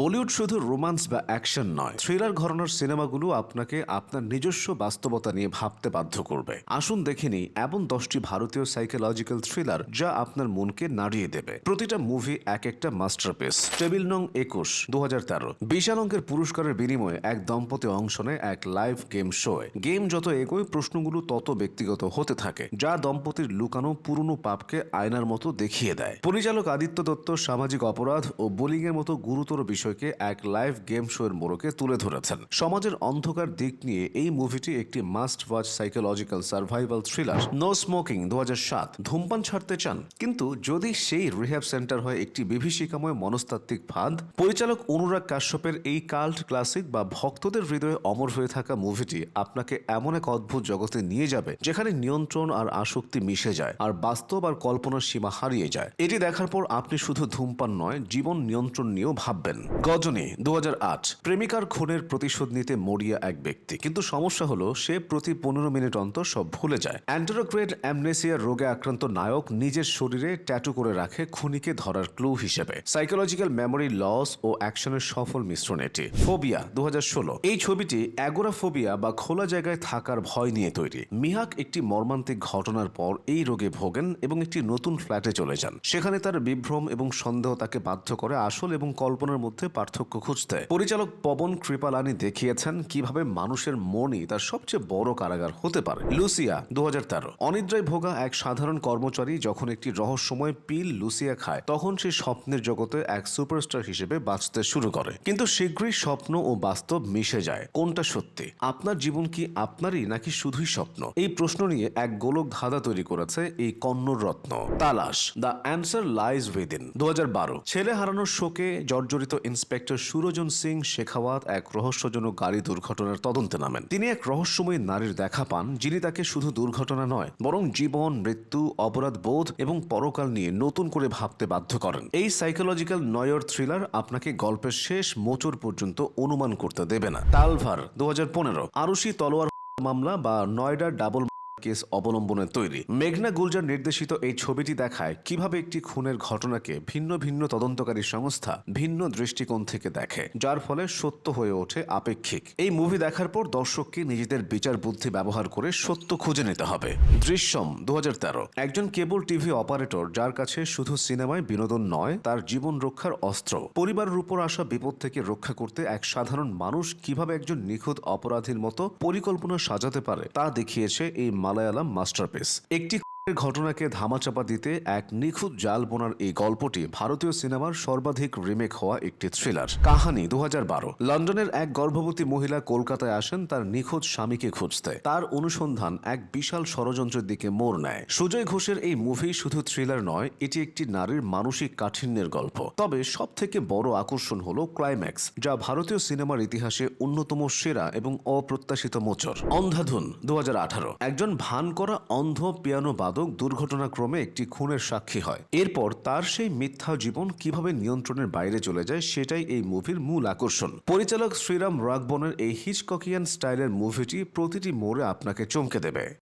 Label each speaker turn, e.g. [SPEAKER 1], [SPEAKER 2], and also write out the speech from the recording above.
[SPEAKER 1] বলিউড শুধু রোমান্স বা অ্যাকশন নয়, থ্রিলার ঘরানার সিনেমাগুলো আপনাকে আপনার নিজস্ব বাস্তবতা নিয়ে ভাবতে বাধ্য করবে। আসুন দেখে নিই এমন দশটি ভারতীয় সাইকোলজিক্যাল থ্রিলার যা আপনার মনকে নাড়িয়ে দেবে। প্রতিটা মুভি এক একটা মাস্টারপিস টেবিল নং একুশ দু হাজার তেরো। বিশাল অঙ্কের পুরস্কারের বিনিময়ে এক দম্পতি অংশ নেয় এক লাইভ গেম শোয়ে গেম যত এগোয়, প্রশ্নগুলো তত ব্যক্তিগত হতে থাকে, যা দম্পতির লুকানো পুরনো পাপকে আয়নার মতো দেখিয়ে দেয়। পরিচালক আদিত্য দত্ত, সামাজিক অপরাধ ও বোলিং এর মতো গুরুতর বিষয়কে এক লাইভ গেম শো এর মোড়কে তুলে ধরেছেন। সমাজের অন্ধকার দিক নিয়ে এই মুভিটি একটি must watch psychological survival thriller no smoking দু সাত। ধূমপান ছাড়তে চান। কিন্তু যদি সেই রিহ্যাব সেন্টার হয় একটি বিভীষিকাময় মনস্তাত্ত্বিক ফাঁদ, পরিচালক অনুরাগ কাশ্যপের এই কাল্ট ক্লাসিক বা ভক্তদের হৃদয়ে অমর হয়ে থাকা মুভিটি আপনাকে এমন এক অদ্ভুত জগতে নিয়ে যাবে, যেখানে নিয়ন্ত্রণ আর আসক্তি মিশে যায়, আর বাস্তব আর কল্পনার সীমা হারিয়ে যায়। এটি দেখার পর আপনি শুধু ধূমপান নয়, জীবন নিয়ন্ত্রণ নিয়েও ভাববেন। গজনী দু প্রেমিকার খুনের প্রতিশোধ নিতে মরিয়া এক ব্যক্তি। কিন্তু সমস্যা হলো, সে প্রতি পনেরো মিনিট অন্তর সব ভুলে যায়। অ্যান্টারোগ্রেড অ্যামনেসিয়ার রোগে আক্রান্ত নায়ক নিজের শরীরে ট্যাটু করে রাখে খুনিকে ধরার ক্লু হিসেবে। সাইকোলজিক্যাল মেমোরি লস ও অ্যাকশনের সফল মিশ্রণ এটি। ফোবিয়া দু হাজার ষোলো। এই ছবিটি অ্যাগোরাফোবিয়া বা খোলা জায়গায় থাকার ভয় নিয়ে তৈরি। মিহাক একটি মর্মান্তিক ঘটনার পর এই রোগে ভোগেন এবং একটি নতুন ফ্ল্যাটে চলে যান। সেখানে তার বিভ্রম এবং সন্দেহ তাকে বাধ্য করে আসল এবং কল্পনার মধ্যে পার্থক্য খুঁজতে। পরিচালক পবন কৃপালানি দেখিয়েছেন কীভাবে মানুষের মনই তার সবচেয়ে বড় কারাগার হতে পারে। লুসিয়া দু অনিদ্রায় ভোগা এক সাধারণ কর্মচারী যখন একটি রহস্যময় পিল লুসিয়া খায়, তখন সে স্বপ্নের জগতে এক সুপারস্টার হিসেবে বাঁচতে শুরু করে। কিন্তু শীঘ্রই স্বপ্ন ও বাস্তব মিশে যায়। কোনটা সত্যি? আপনার জীবন কি আপনারই, নাকি শুধুই স্বপ্ন? এই প্রশ্ন নিয়ে এক গোলক ধাঁধা তৈরি করেছে এই কন্নড় রত্ন তালাশ, দ্য অ্যান্সার লাইজ উইদিন দু হাজার বারো। ছেলে হারানোর শোকে জর্জরিত ইন্সপেক্টর সুরজন সিং শেখাওয়াত এক রহস্যজনক গাড়ি দুর্ঘটনার তদন্তে নামেন। তিনি এক রহস্যময়ী নারীর দেখা পান, যিনি তাকে শুধু দুর্ঘটনা নয়, বরং জীবন, মৃত্যু, অপরাধ বোধ এবং পরকাল নিয়ে নতুন করে ভাবতে বাধ্য করেন। এই সাইকোলজিক্যাল নয়র থ্রিলার আপনাকে গল্পের শেষ মোচর পর্যন্ত অনুমান করতে দেবে না। টালভার দু হাজার পনেরো আরুষি তলোয়ার মামলা বা নয়ডা ডাবল কেস অবলম্বনে তৈরি। মেঘনা গুলজার নির্দেশিত এই ছবিটি দেখায় কীভাবে একটি খুনের ঘটনাকে ভিন্ন ভিন্ন তদন্তকারী সংস্থা ভিন্ন দৃষ্টিকোণ থেকে দেখে, যার ফলে সত্য হয়ে ওঠে আপেক্ষিক। এই মুভি দেখার পর দর্শককে নিজেদের বিচার বুদ্ধি ব্যবহার করে সত্য খুঁজে নিতে হবে। দৃশ্যম দু একজন কেবল টিভি অপারেটর যার কাছে শুধু সিনেমায় বিনোদন নয়, তার জীবন রক্ষার অস্ত্র। পরিবারের উপর আসা বিপদ থেকে রক্ষা করতে এক সাধারণ মানুষ কীভাবে একজন নিখুঁত অপরাধীর মতো পরিকল্পনা সাজাতে পারে, তা দেখিয়েছে এই মালায়ালাম মাস্টারপিস। একটি ঘটনাকে ধামাচাপা দিতে এক নিখুঁত জাল বোনার এই গল্পটি ভারতীয় সিনেমার সর্বাধিক রিমেক হওয়া একটি থ্রিলার। কাহানি দু লন্ডনের এক গর্ভবতী মহিলা কলকাতায় আসেন, তার নিখোঁজ স্বামীকে খুঁজতে। তার অনুসন্ধান এক বিশাল ষড়যন্ত্রের দিকে মোড় নেয়। সুজয় ঘোষের এই মুভি শুধু থ্রিলার নয়, এটি একটি নারীর মানসিক কাঠিন্যের গল্প। তবে সব থেকে বড় আকর্ষণ হল ক্লাইম্যাক্স যা ভারতীয় সিনেমার ইতিহাসে অন্যতম সেরা এবং অপ্রত্যাশিত মোচর অন্ধাধুন দু হাজার আঠারো। একজন ভান করা অন্ধ পিয়ানো বাদক দুর্ঘটনাক্রমে একটি খুনের সাক্ষী হয়। এরপর তার সেই মিথ্যা জীবন কীভাবে নিয়ন্ত্রণের বাইরে চলে যায় সেটাই এই মুভির মূল আকর্ষণ। পরিচালক শ্রীরাম রাগবনের এই হিচককিয়ান স্টাইলের মুভিটি প্রতিটি মোড়ে আপনাকে চমকে দেবে।